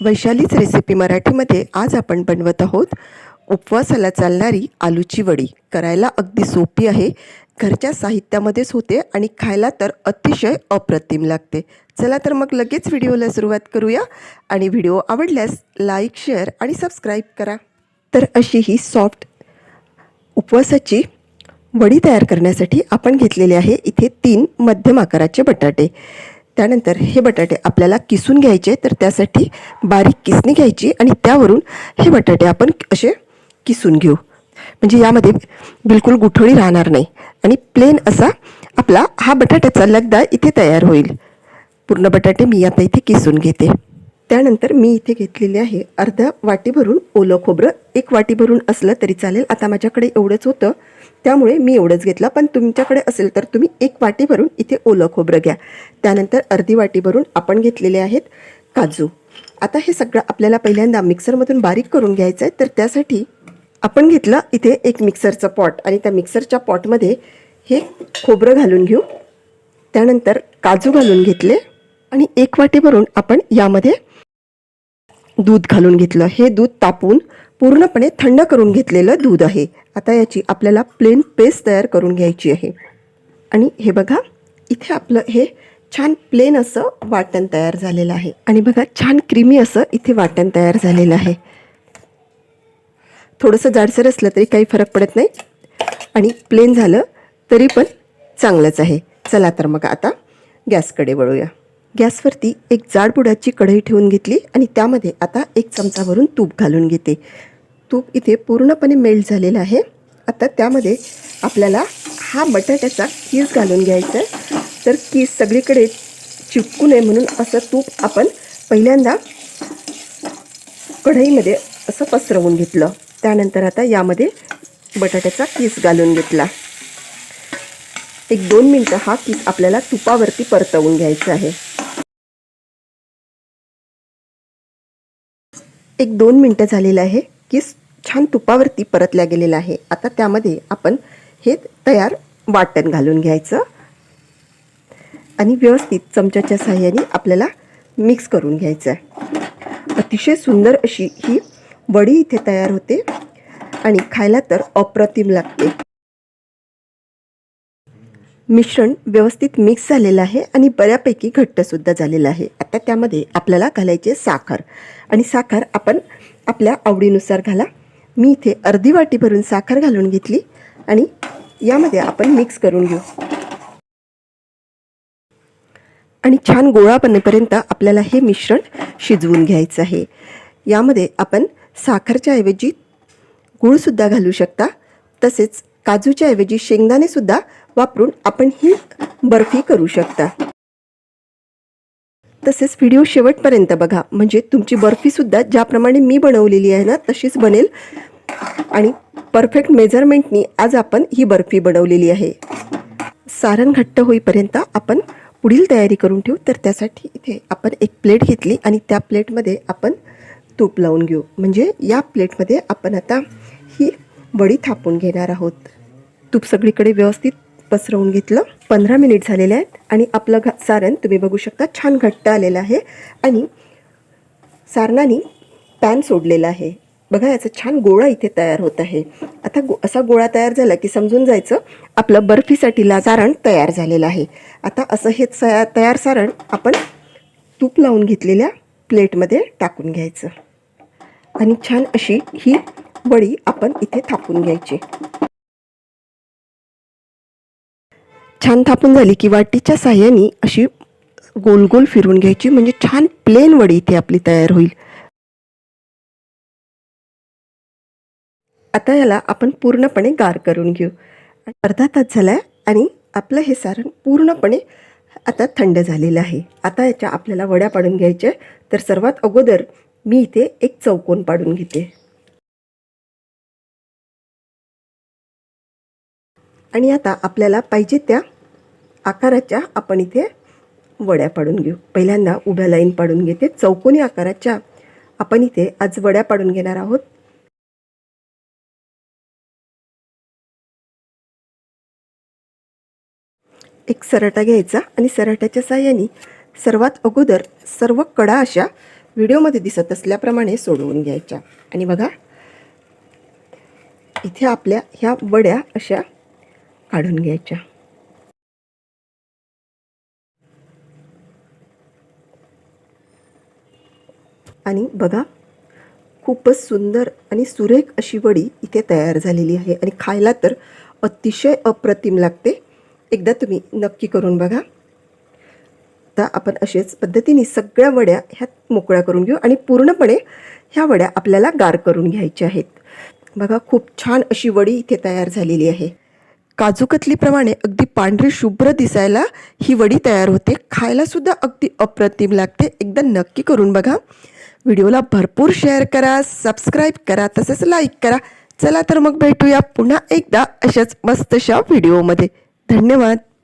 वैशालीच recipe मराठीमध्ये आज आपण बनवत आहोत. उपवासाला चालणारी आलूची वडी. करायला अगदी सोपी आहे. घरच्या साहित्यामध्येच होते आणि खायला तर अतिशय अप्रतिम लागते. चला तर मग लगेच व्हिडिओला सुरुवात करूया. आणि व्हिडिओ आवडल्यास लाईक शेअर आणि सबस्क्राईब करा. तर अशी ही सॉफ्ट उपवासाची वडी तयार करण्यासाठी आपण घेतलेले आहे इथे तीन मध्यम आकाराचे बटाटे. त्यानंतर हे बटाटे आपल्याला किसून घ्यायचे तर त्यासाठी बारीक किसणी घ्यायची आणि त्यावरून हे बटाटे आपण असे किसून घेऊ. म्हणजे यामध्ये बिलकुल गुठळी राहणार नाही आणि प्लेन असा आपला हा बटाट्याचा लगदा इथे तयार होईल. पूर्ण बटाटे मी आता इथे किसून घेते. त्यानंतर मी इथे घेतलेले आहे अर्धा वाटी भरून ओलं खोबरं. एक वाटी भरून असलं तरी चालेल. आता माझ्याकडे एवढंच होतं. त्यामुळे मी एवढंच घेतलं. पण तुमच्याकडे असेल तर तुम्ही एक वाटी भरून इथे ओलं खोबरं घ्या. त्यानंतर अर्धी वाटी भरून आपण घेतलेले आहेत काजू. आता हे सगळं आपल्याला पहिल्यांदा मिक्सरमधून बारीक करून घ्यायचं आहे. तर त्यासाठी आपण घेतलं इथे एक मिक्सरचं पॉट. आणि त्या मिक्सरच्या पॉटमध्ये हे खोबरं घालून घेऊ. त्यानंतर काजू घालून घेतले. आणि एक वाटी भरून आपण यामध्ये दूध घालून घेतलं. हे दूध तापून पूर्णपणे थंड करून घेतलेलं दूध आहे. आता याची आपल्याला प्लेन पेस्ट तयार करून घ्यायची आहे. आणि हे बघा इथे आपलं हे छान प्लेन असं वाटण तयार झालेलं आहे. आणि बघा छान क्रीमी असं इथे वाटण तयार झालेलं आहे. थोडंसं जाडसर असलं तरी काही फरक पडत नाही. आणि प्लेन झालं तरी पण चांगलंच आहे. चला तर मग आता गॅसकडे वळूया. गॅसवरती एक जाड बुडाची कढई ठेवून घेतली आणि त्यामध्ये आता एक चमचा भरून तूप घालून घेते. तूप इथे पूर्णपणे मेल्ट झालेलं आहे. आता त्यामध्ये आपल्याला हा बटाट्याचा कीस घालून घ्यायचा आहे. तर कीस सगळीकडे चिपकू नये म्हणून असं तूप आपण पहिल्यांदा कढईमध्ये असं पसरवून घेतलं. त्यानंतर आता यामध्ये बटाट्याचा कीस घालून घेतला. एक दोन मिनटं हा कीस आपल्याला तुपावरती परतवून घ्यायचा आहे. एक दोन मिनटं झालेलं आहे की छान तुपावरती परतल्या गेलेलं आहे. आता त्यामध्ये आपण हे तयार वाटण घालून घ्यायचं. आणि व्यवस्थित चमच्याच्या साह्याने आपल्याला मिक्स करून घ्यायचं आहे. अतिशय सुंदर अशी ही वडी इथे तयार होते. आणि खायला तर अप्रतिम लागते. मिश्रण व्यवस्थित मिक्स झालेलं आहे आणि बऱ्यापैकी घट्टसुद्धा झालेलं आहे. आता त्यामध्ये आपल्याला घालायचे साखर. आणि साखर आपण आपल्या आवडीनुसार घाला. मी इथे अर्धी वाटी भरून साखर घालून घेतली आणि यामध्ये आपण मिक्स करून घेऊ. आणि छान गोळा बनेपर्यंत आपल्याला हे मिश्रण शिजवून घ्यायचं आहे. यामध्ये आपण साखरच्या ऐवजी गूळसुद्धा घालू शकता. तसेच काजूच्या ऐवजी शेंगदाणेसुद्धा वापरून आपण ही बर्फी करू शकता. तसेच व्हिडिओ शेवटपर्यंत बघा. म्हणजे तुमची बर्फीसुद्धा ज्याप्रमाणे मी बनवलेली आहे ना तशीच बनेल. आणि परफेक्ट मेजरमेंटनी आज आपण ही बर्फी बनवलेली आहे. सारण घट्ट होईपर्यंत आपण पुढील तयारी करून ठेवू. तर त्यासाठी इथे आपण एक प्लेट घेतली आणि त्या प्लेटमध्ये आपण तूप लावून घेऊ. म्हणजे या प्लेटमध्ये आपण आता ही वडी थापून घेणार आहोत. तूप सगळीकडे व्यवस्थित पसरवून घेतलं. पंधरा मिनिट झालेले आहेत आणि आपलं घा सारण तुम्ही बघू शकता छान घट्ट आलेलं आहे. आणि सारणाने पॅन सोडलेला आहे. बघा याचा छान गोळा इथे तयार होत आहे. आता गो असा गोळा तयार झाला की समजून जायचं आपलं बर्फीसाठीला सारण तयार झालेलं आहे. आता असं हे सया तयार सारण आपण तूप लावून घेतलेल्या प्लेटमध्ये टाकून घ्यायचं. आणि छान अशी ही वडी आपण इथे थापून घ्यायची. छान थापून झाली की वाटीच्या साह्याने अशी गोल गोल फिरवून घ्यायची. म्हणजे छान प्लेन वडी इथे आपली तयार होईल. आता याला आपण पूर्णपणे गार करून घेऊ. अर्धा तास झाला आहे आणि आपलं हे सारण पूर्णपणे आता थंड झालेलं आहे. आता याच्या आपल्याला वड्या पाडून घ्यायच्या तर सर्वात अगोदर मी इथे एक चौकोन पाडून घेते. आणि आता आपल्याला पाहिजे त्या आकाराच्या आपण इथे वड्या पाडून घेऊ. पहिल्यांदा उभ्या लाईन पाडून घेते. चौकोनी आकाराच्या आपण इथे आज वड्या पाडून घेणार आहोत. एक सराटा घ्यायचा आणि सराट्याच्या साह्याने सर्वात अगोदर सर्व कडा अशा व्हिडिओमध्ये दिसत असल्याप्रमाणे सोडवून घ्यायच्या. आणि बघा इथे आपल्या ह्या वड्या अशा काढून घ्यायच्या. आणि बघा खूपच सुंदर आणि सुरेख अशी वडी इथे तयार झालेली आहे. आणि खायला तर अतिशय अप्रतिम लागते. एकदा तुम्ही नक्की करून बघा. आता आपण अशाच पद्धतीने सगळ्या वड्या ह्यात मोकळ्या करून घेऊ आणि पूर्णपणे ह्या वड्या आपल्याला गार करून घ्यायच्या आहेत. बघा खूप छान अशी वडी इथे तयार झालेली आहे. काजूकतलीप्रमाणे अगदी पांढरी शुभ्र दिसायला ही वडी तयार होते. खायलासुद्धा अगदी अप्रतिम लागते. एकदा नक्की करून बघा. व्हिडिओला भरपूर शेअर करा सबस्क्राईब करा तसेच लाईक करा. चला तर मग भेटूया पुन्हा एकदा अशाच मस्तशा व्हिडिओमध्ये धन्यवाद.